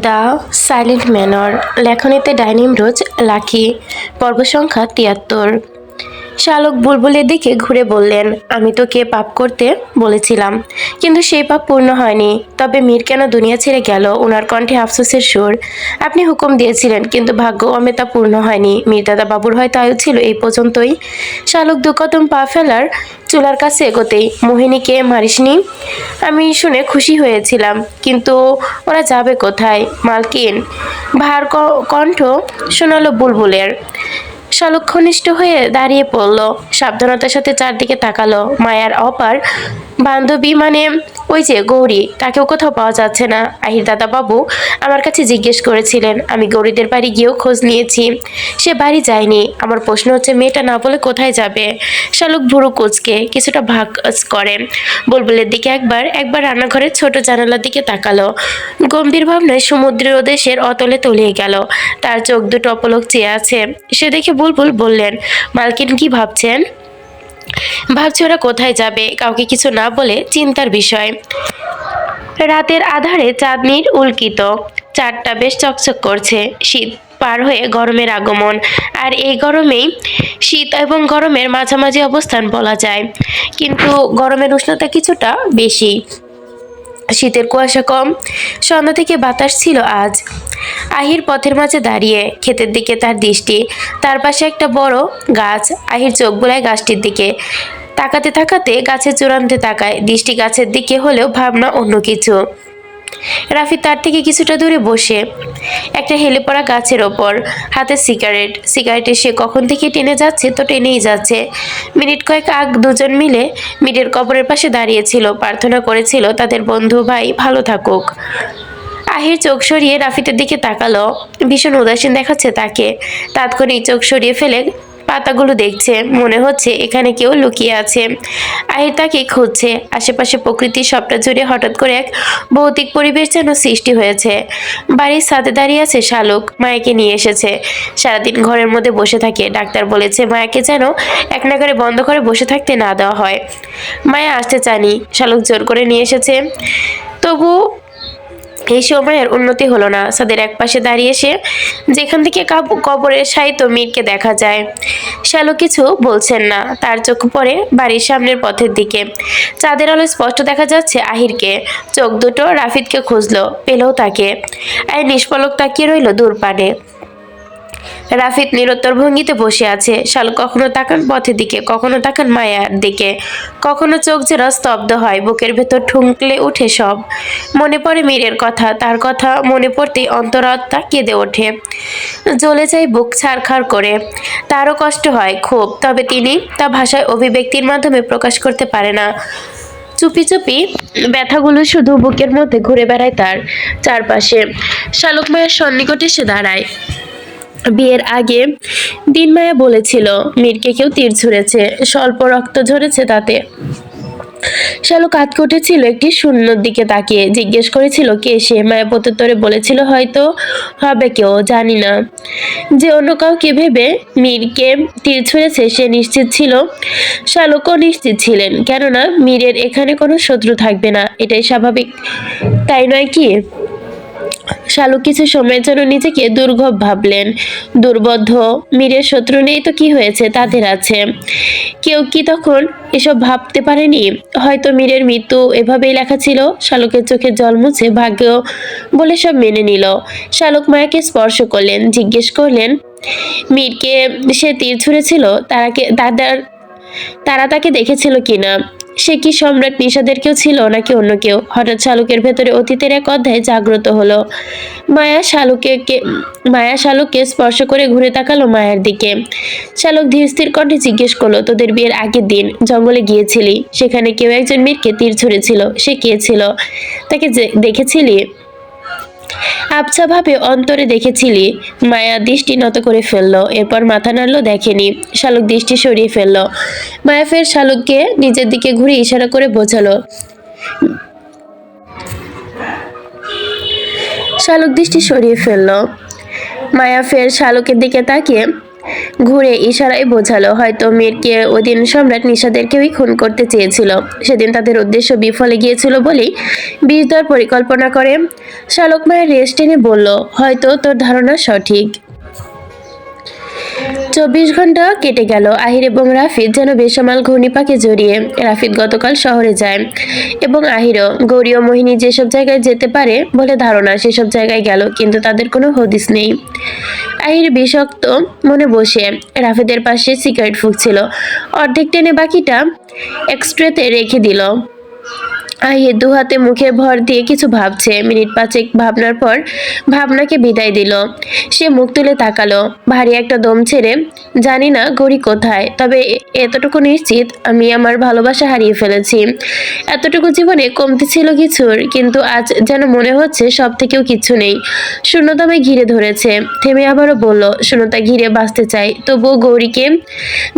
The silent manor লেখনীতে dining rose lucky পর্ব সংখ্যা তিয়াত্তর। শালক বুলবুলের দিকে ঘুরে বললেন, আমি তোকে পাপ করতে বলেছিলাম, কিন্তু সেই পাপ পূর্ণ হয়নি। তবে মীর কেন দুনিয়া ছেড়ে গেল? ওনার কণ্ঠে আফসোসের সুর। আপনি হুকুম দিয়েছিলেন, কিন্তু ভাগ্য আমি তা পূর্ণ হয়নি। মীরদাদা বাবুর হয়তো আয়ু ছিল এই পর্যন্তই। শালক দু কদম পা ফেলার চুলার কাছে এগোতেই মোহিনীকে মারিসনি? আমি শুনে খুশি হয়েছিলাম, কিন্তু ওরা যাবে কোথায়? মালকিন। ভার ক- কণ্ঠ শোনালো বুলবুলের। শালক ঘনিষ্ঠ হয়ে দাঁড়িয়ে পড়ল। সাবধানতার সাথে চারদিকে তাকালো। মায়ার অপার বান্ধবী মানে ওই যে গৌরী, তাকেও কোথাও পাওয়া যাচ্ছে না। আহির দাদা বাবু আমার কাছে জিজ্ঞেস করেছিলেন, আমি গৌরীদের বাড়ি গিয়েও খোঁজ নিয়েছি। সে বাড়ি যায়নি। আমার প্রশ্ন হচ্ছে, মেয়েটা না বলে কোথায় যাবে? শালুক ভুরু কোচকে কিছুটা ভাগ করে বুলবুলের দিকে একবার একবার রান্নাঘরের ছোট জানালার দিকে তাকালো। গম্ভীর ভাবনায় সমুদ্রের দেশের অতলে তলিয়ে গেল। তার চোখ দুটো অপলক চেয়ে আছে। সে দেখে বুলবুল বললেন। মালকিন কি ভাবছেন? ভাবছি ওরা কোথায় যাবে, কাউকে কিছু না বলে চিন্তার বিষয়। রাতের আধারে চাঁদনির উল্কিত চারটা বেশ চকচক করছে, শীত পার হয়ে গরমের আগমন। আর এই গরমেই শীত এবং গরমের মাঝামাঝি অবস্থান বলা যায়। কিন্তু গরমের উষ্ণতা কিছুটা বেশি। শীতের কুয়াশা কম। সন্ধ্যা থেকে বাতাস ছিল আজ। আহির পথের মাঝে দাঁড়িয়ে ক্ষেতের দিকে তার দৃষ্টি। তার পাশে একটা বড় গাছ। আহির চোখ বোলায় গাছটির দিকে। তাকাতে তাকাতে গাছের চূড়ান্তে তাকায়। দৃষ্টি গাছের দিকে হলেও ভাবনা অন্য কিছু। রাফি তার থেকে কিছুটা দূরে বসে একটা হেলে পড়া গাছের ওপর, হাতে সিগারেট। সিগারেটে সে কখন থেকে টেনে যাচ্ছে তো টেনেই যাচ্ছে। মিনিট কয়েক আগ দুজন মিলে মিটের কবরের পাশে দাঁড়িয়েছিল, প্রার্থনা করেছিল তাদের বন্ধু ভাই ভালো থাকুক। আহির চোখ সরিয়ে রাফিতের দিকে তাকালো। ভীষণ উদাসীন দেখাচ্ছে তাকে। তাৎক্ষণিক চোখ সরিয়ে ফেলে পাতাগুলো দেখছে, মনে হচ্ছে এখানে কেউ লুকিয়ে আছে। আহির তাকে খুঁজছে, আশেপাশে প্রকৃতির সবটা জুড়ে হঠাৎ করে এক ভৌতিক পরিবেশ যেন সৃষ্টি হয়েছে। বাড়ির সাথে দাঁড়িয়ে আছে শালুক, মায়াকে নিয়ে এসেছে। সারাদিন ঘরের মধ্যে বসে থাকে, ডাক্তার বলেছে মায়াকে যেন এক না নাগারে বন্ধ করে বসে থাকতে না দেওয়া হয়। মায়া আসতে চানি শালুক জোর করে নিয়ে এসেছে। তবু এই সময়ের উন্নতি হলো না। সাদের এক পাশে দাঁড়িয়ে সে যেখান থেকে কাব- কবরের সাহিত্য মীরকে দেখা যায়। শ্যালো কিছু বলছেন না। তার চোখ পড়ে বাড়ির সামনের পথের দিকে। চাঁদের আলো স্পষ্ট দেখা যাচ্ছে আহিরকে। চোখ দুটো রাফিদকে খুঁজলো পেলেও তাকে। আর নিষ্পলক তাকিয়ে রইল দূর পানে। রাফিদ নিরুত্তর ভঙ্গিতে বসে আছে। শাল কখনো তাকান পথের দিকে, কখনো তাকান মায়ার দিকে। কখনো চোখ যেন স্তব্ধ হয়, বুকের ভেতর ঠুংকলে উঠে সব। মনে পড়ে মীরের কথা, তার কথা মনে পড়তেই অন্তরাত্মা কেঁদে ওঠে। জ্বলে যায় বুক ছাড়খাড় করে। তারও কষ্ট হয় খুব, তবে তিনি তা ভাষায় অভিব্যক্তির মাধ্যমে প্রকাশ করতে পারে না। চুপি চুপি ব্যথাগুলো শুধু বুকের মধ্যে ঘুরে বেড়ায় তার চারপাশে। শালুক মায়ের সন্নিকটে এসে দাঁড়ায়। বিয়ের আগে দিনমায়া বলেছিল, মীরকে কেউ তীর ছুঁড়েছে, স্বল্প রক্ত ঝরেছে তাতে। শালু কাত কুটেছিল একটি শূন্যর দিকে তাকিয়ে, জিজ্ঞেস করেছিল, কে সে? মায়া প্রত্যুত্তরে বলেছিল, হয়তো হবে কেউ, জানি না। যে অন্য কাউকে ভেবে মীরকে তীর ছুঁড়েছে, সে নিশ্চিত ছিল, শালুকও নিশ্চিত ছিলেন, কেননা মীরের এখানে কোনো শত্রু থাকবে না, এটাই স্বাভাবিক। তাই নয় কি? শালু কিছু সময়ের জন্য নিজেকে দুর্গভ ভাবলেন। দুর্বোধ্য, মীরের শত্রু নেই তো কি হয়েছে তাদের আছে। কেউ কি তখন এসব ভাবতে পারেনি? হয়তো মীরের মৃত্যু এভাবেই লেখা ছিল, শালুকের চোখে জল মুছে ভাগ্য বলে সব মেনে নিল। শালুক মায়াকে স্পর্শ করলেন, জিজ্ঞেস করলেন, মীরকে সে তীর ছুঁড়েছিল? তারাকে দাদার তারা তাকে দেখেছিল কিনা? সে কি সম্রাট নিষাদের কেউ ছিল নাকি অন্য কেউ? হঠাৎ শালুকের ভেতরে অতীতের এক অধ্যায় জাগ্রত হলো। মায়া শালুকে মায়া শালুককে স্পর্শ করে ঘুরে তাকালো মায়ের দিকে। শালুক ধীর স্থির কণ্ঠে জিজ্ঞেস করল, তোদের বিয়ের আগের দিন জঙ্গলে গিয়েছিলি? সেখানে কেউ একজন মীরকে তীর ছুঁড়েছিল। সে কে ছিল? তাকে দেখেছিলি? আবছা ভাবে অন্তরে দেখেছিলি, মায়া দৃষ্টি নত করে ফেলল, এরপর মাথা নাড়লো দেখেনি, শালুক দৃষ্টি সরিয়ে ফেলল। মায়া ফের শালুককে নিজের দিকে ঘুরে ইশারা করে বোঝালো, শালুক দৃষ্টি সরিয়ে ফেলল। মায়া ফের শালুকের দিকে তাকিয়ে ঘুরে ইশারায় বোঝালো, হয়তো মেয়েরকে ওই দিন সম্রাট নিশাদের কেউই খুন করতে চেয়েছিল। সেদিন তাদের উদ্দেশ্য বিফলে গিয়েছিল বলেই বিষ পরিকল্পনা করে শালক মায়ের রেস্ট টেনে বলল, হয়তো তোর ধারণা সঠিক। চব্বিশ ঘণ্টা কেটে গেল। আহির এবং রাফিদ যেন বেসামাল ঘূর্ণিপাকে জড়িয়ে রাফিদ গতকাল শহরে যায়। এবং আহিরও, গৌরী ও মোহিনী যেসব জায়গায় যেতে পারে বলে ধারণা, সেসব জায়গায় গেল, কিন্তু তাদের কোনো হদিস নেই। আহির বিষাক্ত মনে বসে, রাফিদের পাশে সিগারেট ফুঁকছিল। অর্ধেক টেনে বাকিটা এক্সট্রেতে রেখে দিল। আহির দু হাতে মুখে ভর দিয়ে কিছু ভাবছে। মিনিট পাঁচেক ভাবনার পর ভাবনাকে বিদায় দিল। সে মুখ তুলে তাকালো। ভারী একটা দম ছেড়ে, জানি না গড়ি কোথায়, তবে এতটুকু নিশ্চিত আমি আমার ভালোবাসা হারিয়ে ফেলেছি। এতটুকু জীবনে কমতি ছিল কিছুর, কিন্তু আজ যেন মনে হচ্ছে সব থেকেও কিছু নেই। শূন্যতা আমায় ঘিরে ধরেছে। থেমে আবারও বলল, শূন্যতা ঘিরে বাঁচতে চাই, তবুও গৌরীকে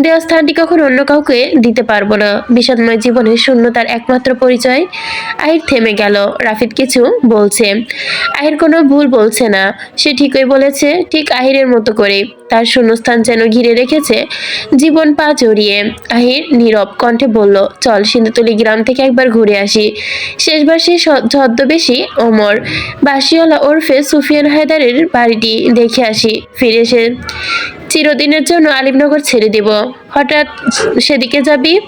দেওয়া স্থানটি কখন অন্য কাউকে দিতে পারব না। বিষাদময় জীবনে শূন্যতার একমাত্র পরিচয় আহির থেমে গেল। রাফিদ কিছু বলছে। আহির কোনো ভুল বলছে না। সে ঠিকই বলেছে, ঠিক আহিরের মতো করে। তার শূন্যস্থান যেন ঘিরে রেখেছে জীবন পা জড়িয়ে। আহির নীরব কণ্ঠে বলল, চল সিন্ধুতলি গ্রাম থেকে একবার ঘুরে আসি। শেষবার সে ছদ্মবেশী অমর বাসিওয়ালা ওরফে সুফিয়ান হায়দারের বাড়িটি দেখে আসি। ফিরে এসে, চিরদিনের জন্য আলিমনগর ছেড়ে দেব। হঠাৎ সেদিকে যাবি?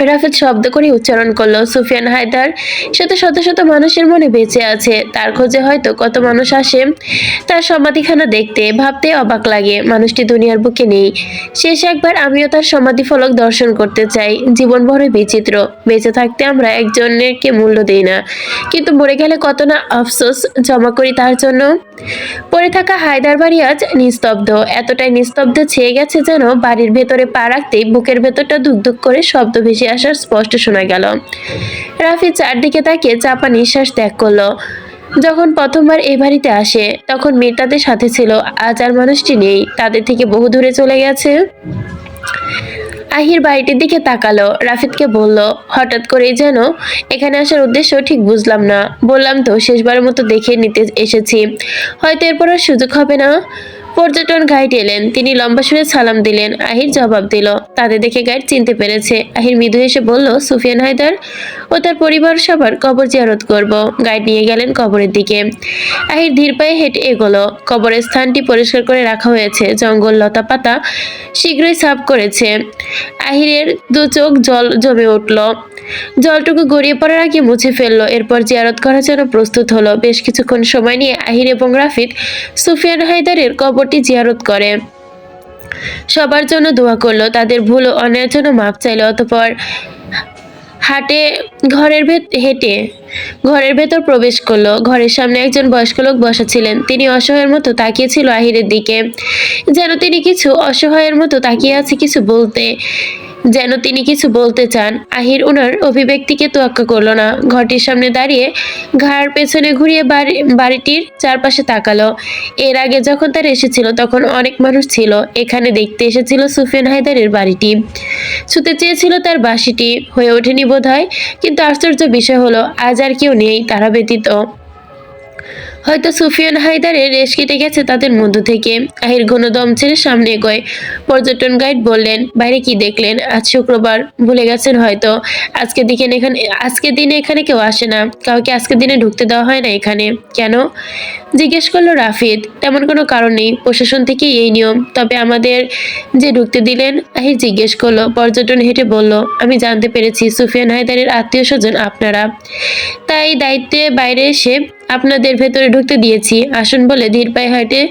রাফেদ শব্দ করে উচ্চারণ করল। সুফিয়ান হায়দার শত শত শত মানুষের মনে বেঁচে আছে। তার খোঁজে হয়তো কত মানুষ আসে, তার সমাধিখানা দেখতে। ভাবতে অবাক লাগে, মানুষটি দুনিয়ার বুকে নেই। শেষ একবার আমিও তার সমাধি ফলক দর্শন করতে চাই। জীবন বড় বিচিত্র। বেঁচে থাকতে আমরা একজনেরকে মূল্য দিই না। কিন্তু মরে গেলে কত না আফসোস জমা করি তার জন্য। পড়ে থাকা হায়দার বাড়ি আজ নিস্তব্ধ। এতটাই নিস্তব্ধ ছেয়ে গেছে যেন বাড়ির ভেতরে পা রাখতেই বুকের ভেতরটা ধুক ধুক করে শব্দ ভেসে আসার স্পষ্ট শোনা গেল। রাফি চারদিকে তাকিয়ে চাপা নিঃশ্বাস ত্যাগ করল। যখন প্রথমবার এ বাড়িতে আসে, তখন মীর তাদের সাথে ছিল। আজ আর মানুষটি নেই। তাদের থেকে বহু দূরে চলে গেছে। আহির বাড়িটির দিকে তাকালো। রাফিদকে বলল, হঠাৎ করে যেন এখানে আসার উদ্দেশ্য ঠিক বুঝলাম না। বললাম তো, শেষবারের মতো দেখে নিতে এসেছি। হয়তো এরপর আর সুযোগ হবে না। পর্যটন গাইড এলেন। তিনি লম্বা সুরে সালাম দিলেন। আহির জবাব দিল, তাদের দেখে গাইড চিনতে পেরেছে। আহির মৃদু এসে বলল, সুফিয়ান হায়দার ও তার পরিবার সবার কবর জিয়ারত করব। গাইড নিয়ে গেলেন কবরের দিকে। আহির ধীর পায়ে হেঁটে এগোলো। কবরের স্থানটি পরিষ্কার করে রাখা হয়েছে। জঙ্গল লতা পাতা শীঘ্রই সাফ করেছে। আহিরের দু চোখ জল জমে উঠল। জলটুকু গড়িয়ে পড়ার আগে মুছে ফেলল, এরপর জিয়ারত করার জন্য প্রস্তুত হলো। বেশ কিছুক্ষণ সময় নিয়ে আহির এবং রাফিদ সুফিয়ান হায়দারের কবরটি জিয়ারত করে। সবার জন্য দোয়া করল, তাদের ভুল ও অন্যায়ের জন্য মাপ চাইলো, অতপর হাটে ঘরের ভেত, হেঁটে ঘরের ভেতর প্রবেশ করল। ঘরের সামনে একজন বয়স্ক লোক বসা ছিলেন। তিনি অসহায়ের মতো তাকিয়েছিল আহিরের দিকে। যেন তিনি কিছু অসহায়ের মতো তাকিয়ে আছে কিছু বলতে। যেন তিনি কিছু বলতে চান। আহির ওনার অভিব্যক্তিকে তোয়াক্কা করল না। ঘরটির সামনে দাঁড়িয়ে ঘাড় পেছনে ঘুরিয়ে বাড়ি, বাড়িটির চারপাশে তাকালো। এর আগে যখন তার এসেছিল তখন অনেক মানুষ ছিল। এখানে দেখতে এসেছিল সুফিয়ান হায়দারের বাড়িটি। ছুতে চেয়েছিল তার বাসিটি। হয়ে ওঠেনি বোধ হয় কিন্তু আশ্চর্য বিষয় হলো, আজ আর কেউ নেই তারা ব্যতীত। হয়তো সুফিয়ান হায়দারের রেশ কেটে গেছে তাদের মধ্য থেকে। আহির ঘন দম ছেড়ে সামনে এগোয়। পর্যটন গাইড বললেন, বাইরে কি দেখলেন? আজ শুক্রবার। ভুলে গেছেন হয়তো। আজকে দিকে এখানে, আজকে দিনে এখানে কেউ আসে না। কাউকে আজকে দিনে ঢুকতে দেওয়া হয় না এখানে। কেন? জিজ্ঞেস করল রাফিদ, তেমন কোনো কারণ নেই। প্রশাসন থেকে এই নিয়ম। তবে আমাদের যে ঢুকতে দিলেন? আহির জিজ্ঞেস করল, পর্যটন হেঁটে বলল, আমি জানতে পেরেছি, সুফিয়ান হায়দারের আত্মীয় স্বজন আপনারা। তাই দায়িত্বে বাইরে এসে আপনাদের ভেতরে ঢুকতে দিয়েছি। আসুন বলে ধীর পায়ে হাঁটে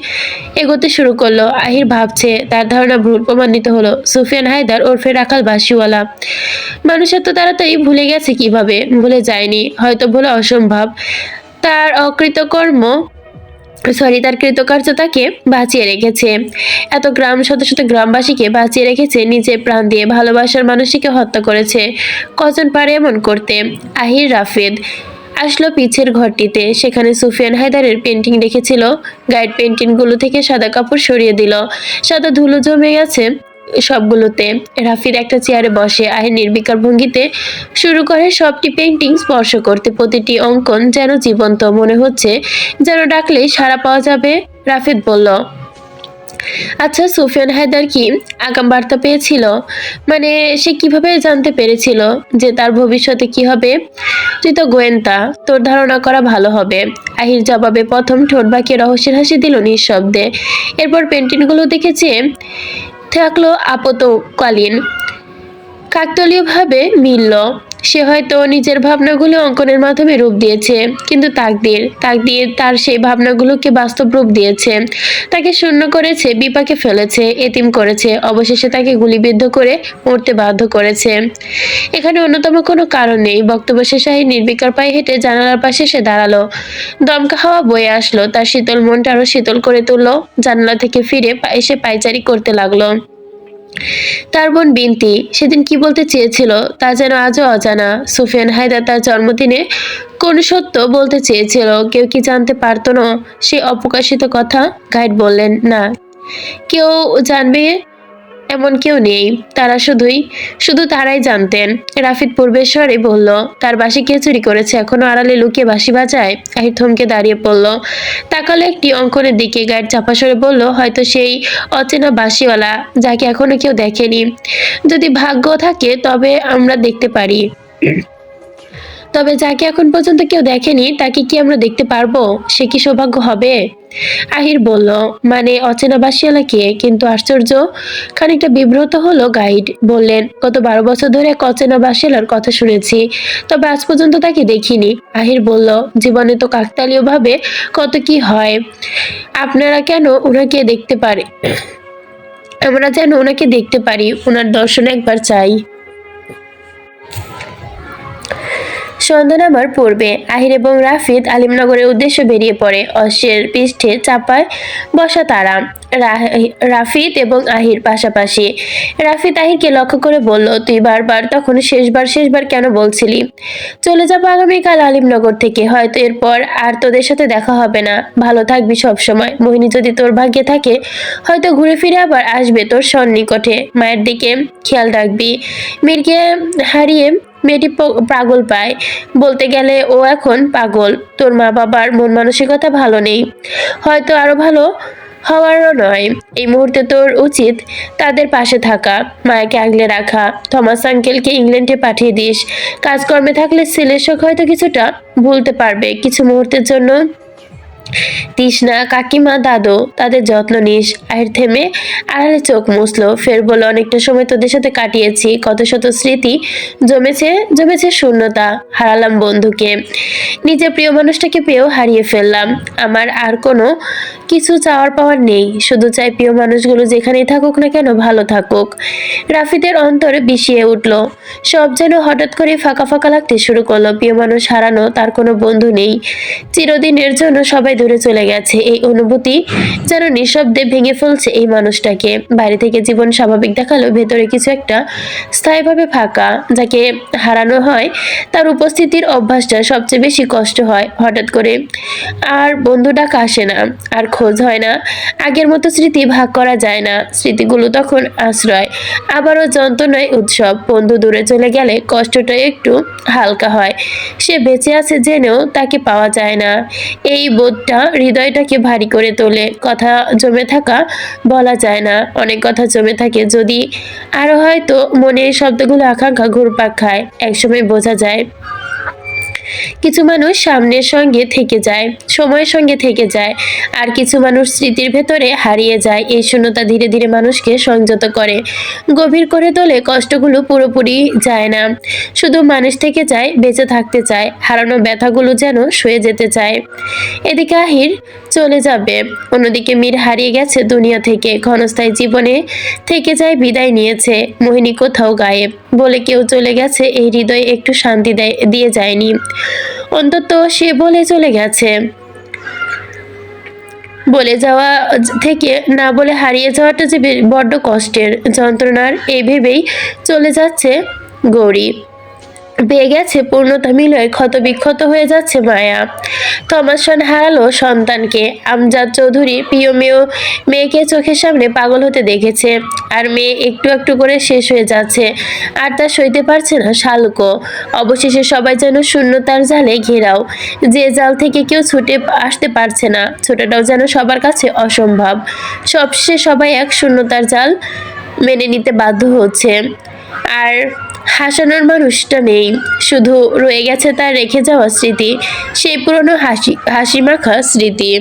এগোতে শুরু করল। আহির ভাবছে, তার ধারণা ভুল প্রমাণিত হলো। সুফিয়ান হায়দার ওরফে রাখাল বাসিওয়ালা মানুষ এত তাড়াতাড়ি ভুলে গেছে কীভাবে? ভুলে যায়নি। হয়তো ভুলে অসম্ভব। তার অকৃতকর্ম, সরি, তার কৃতকার্যতাকে বাঁচিয়ে রেখেছে। এত গ্রাম, শত শত গ্রামবাসীকে বাঁচিয়ে রেখেছে। নিজে প্রাণ দিয়ে ভালোবাসার মানুষটিকে হত্যা করেছে। কজন পারে এমন করতে? আহির, রাফিদ। আসলো পিছের ঘরটিতে। সেখানে সুফিয়ান হায়দারের পেন্টিং রেখেছিল গাইড পেন্টিংগুলো থেকে সাদা কাপড় সরিয়ে দিল। সাদা ধুলো জমে গেছে সবগুলোতে। রাফির একটা চেয়ারে বসে। আহির নির্বিকার ভঙ্গিতে শুরু করে সবটি পেন্টিং স্পর্শ করতে প্রতিটি অঙ্কন যেন জীবন্ত মনে হচ্ছে, যেন ডাকলে সাড়া পাওয়া যাবে। রাফিদ বলল আচ্ছা সুফিয়ান হায়দার কি আগাম বার্তা পেয়েছিল? মানে সে কীভাবে জানতে পেরেছিল যে তার ভবিষ্যতে কি হবে? তুই তো গোয়েন্দা, তোর ধারণা করা ভালো হবে। আহির জবাবে প্রথম ঠোঁট বাঁকিয়ে রহস্যের হাসি দিল নিঃশব্দে। এরপর পেন্টিংগুলো দেখেছে, থাকল আপতকালীন। কাকতলীয়ভাবে মিলল। সে হয়তো নিজের ভাবনাগুলো অঙ্কনের মাধ্যমে রূপ দিয়েছে, কিন্তু তাকদির তাকদির তার সেই ভাবনাগুলোকে বাস্তব রূপ দিয়েছে। তাকে শূন্য করেছে, বিপাকে ফেলেছে, এতিম করেছে, অবশেষে তাকে গুলিবিদ্ধ করে মরতে বাধ্য করেছে। এখানে অন্যতম কোনো কারণ নেই, বক্তব্য শেষে নির্বিকার পায়ে হেঁটে জানালার পাশে সে দাঁড়াল। দমকা হাওয়া বয়ে আসলো, তার শীতল মনটা আরও শীতল করে তুললো, জানালা থেকে ফিরে এসে পায়চারি করতে লাগল। তার বোন বিনতি সেদিন কি বলতে চেয়েছিল তা যেন আজও অজানা। সুফিয়ান হায়দার তার জন্মদিনে কোন সত্য বলতে চেয়েছিল, কেউ কি জানতে পারতো না? সে অপ্রকাশিত কথা গাইড বললেন, না। কেউ জানবে এমন কেউ নেই। তারা শুধুই, শুধু তারাই জানতেন। রাফিদ পূর্বেশ্বরে বলল, তার বাসি কে চুরি করেছে? এখনও আড়ালে লুকিয়ে বাসি বাজায়? আহির থমকে দাঁড়িয়ে পড়ল। তাকালে একটি অঙ্কনের দিকে। গায়ের চাপা সরে বলল, হয়তো সেই অচেনা বাসিওয়ালা যাকে এখনও কেউ দেখেনি। যদি ভাগ্য থাকে, তবে আমরা দেখতে পারি। তবে যাকে এখন পর্যন্ত কেউ দেখেনি, তাকে কি আমরা দেখতে পারব? সে কি সৌভাগ্য হবে? আহির বলল মানে অচেনা বাসিয়ালা কে? কিন্তু আশ্চর্য, খানিকটা বিব্রত হলো গাইড। বললেন, গত বারো বছর ধরে এক অচেনা বাসিয়ালার কথা শুনেছি, তবে আজ পর্যন্ত তাকে দেখিনি। আহির বলল, জীবনে তো কাকতালীয় ভাবে কত কি হয়। আপনারা কেন ওনাকে দেখতে পারে? আমরা যেন ওনাকে দেখতে পারি ওনার দর্শন একবার চাই। সন্ধ্যা পূর্বে আহির এবং রাফিদ আলিমনগরের উদ্দেশ্যে বেরিয়ে পড়ে। অশ্বের পৃষ্ঠে চাপায় বসা তারা। রাফিদ এবং আহির পাশাপাশি। রাফিদ আহিরকে লক্ষ্য করে বলল, তুই বারবার, তখন শেষবার শেষবার কেন বলছিলি? চলে যাব আগামীকাল আলিমনগর থেকে। হয়তো এরপর আর তোদের সাথে দেখা হবে না। ভালো থাকবি সব সময় মোহিনী যদি তোর ভাগ্যে থাকে, হয়তো ঘুরে ফিরে আবার আসবে তোর সন্নিকটে। মায়ের দিকে খেয়াল রাখবি। মীরকে হারিয়ে মেয়েটি পাগল পায়। বলতে গেলে ও এখন পাগল। তোর মা বাবার মন মানসিকতা ভালো নেই। হয়তো আরও ভালো হওয়ারও নয়। এই মুহূর্তে তোর উচিত তাদের পাশে থাকা, মায়াকে আগলে রাখা। থমাস আঙ্কেলকে ইংল্যান্ডে পাঠিয়ে দিস। কাজকর্মে থাকলে ছেলের শোক হয়তো কিছুটা ভুলতে পারবে। কিছু মুহূর্তের জন্য তৃষ্ণা, কাকিমা, দাদু, তাদের যত্ন নিস। আর থেমে আড়ালে চোখ মুছলো। ফের বলে অনেকটা সময় তোদের সাথে কাটিয়েছি। কত শত স্মৃতি জমেছে জমেছে শূন্যতা। হারালাম বন্ধুকে। নিজের প্রিয় মানুষটাকে পেয়েও হারিয়ে ফেললাম। আমার আর কোনো কিছু চাওয়ার পাওয়ার নেই। শুধু চাই প্রিয় মানুষগুলো যেখানেই থাকুক না কেন ভালো থাকুক। রাফিদের অন্তরে বিষিয়ে উঠল। সব যেন হঠাৎ করে ফাঁকা ফাঁকা লাগতে শুরু করল। প্রিয় মানুষ হারানো তার কোনো বন্ধু নেই। চিরদিনের জন্য সবাই দূরে চলে গেছে। এই অনুভূতি যেন নিঃশব্দে ভেঙে ফেলছে এই মানুষটাকে। বাইরে থেকে জীবন স্বাভাবিক দেখাল ভেতরে কিছু একটা স্থায়ীভাবে ফাঁকা। যাকে হারানো হয়, তার উপস্থিতির অভ্যাসটা সবচেয়ে বেশি কষ্ট হয়। হঠাৎ করে আর বন্ধু ডাক আসে না। আর খোঁজ হয় না। আগের মতো স্মৃতি ভাগ করা যায় না। স্মৃতিগুলো তখন আশ্রয়, আবারও যন্ত্রণায় উৎসব। বন্ধু দূরে চলে গেলে কষ্টটা একটু হালকা হয়। সে বেঁচে আছে জেনেও তাকে পাওয়া যায় না। এই বোধটা হৃদয়টাকে ভারী করে তোলে। কথা জমে থাকা বলা যায় না। অনেক কথা জমে থাকে। যদি আরও হয়তো মনে এই শব্দগুলো আকাঙ্ক্ষা ঘুরপাক খায়, একসময় বোঝা যায় কিছু মানুষ সামনের সঙ্গে থেকে যায়, সময়ের সঙ্গে থেকে যায়, আর কিছু মানুষ স্মৃতির ভেতরে হারিয়ে যায়। এই শূন্যতা ধীরে ধীরে মানুষকে সংযত করে। গভীর করে তোলে কষ্টগুলো পুরোপুরি যায় না। শুধু মানুষ থেকে যায়, বেঁচে থাকতে চায়। হারানো ব্যথাগুলো যেন শুয়ে যেতে চায়। এদিকে আহির চলে যাবে। অন্যদিকে মীর হারিয়ে গেছে দুনিয়া থেকে। ক্ষণস্থায়ী জীবনে থেকে যায়, বিদায় নিয়েছে। মোহিনী কোথাও গায়েব। বলে কেউ চলে গেছে, এই হৃদয়ে একটু শান্তি দেয়, দিয়ে যায়নি। অন্তত সে বলে চলে গেছে। বলে যাওয়া থেকে না বলে হারিয়ে যাওয়াটা যে বড্ড কষ্টের যন্ত্রণার এই ভেবেই চলে যাচ্ছে গৌরী। পেয়ে গেছে পূর্ণতা মিলয় ক্ষত বিক্ষত হয়ে যাচ্ছে মায়া। থমাসন হারালো সন্তানকে। আমজাদ চৌধুরী প্রিয় মেয়ে মেয়েকে চোখের সামনে পাগল হতে দেখেছে আর মেয়ে একটু একটু করে শেষ হয়ে যাচ্ছে। আর তা সইতে পারছে না শালুকও। অবশেষে সবাই যেন শূন্যতার জালে ঘেরাও। যে জাল থেকে কেউ ছুটে আসতে পারছে না, ছোটটাও যেন সবার কাছে অসম্ভব। সবশেষে সবাই এক শূন্যতার জাল মেনে নিতে বাধ্য হচ্ছে। আর হাসানোর মানুষটা নেই। শুধু রয়ে গেছে তার রেখে যাওয়া স্মৃতি, সেই পুরনো হাসি হাসি মাখা স্মৃতি।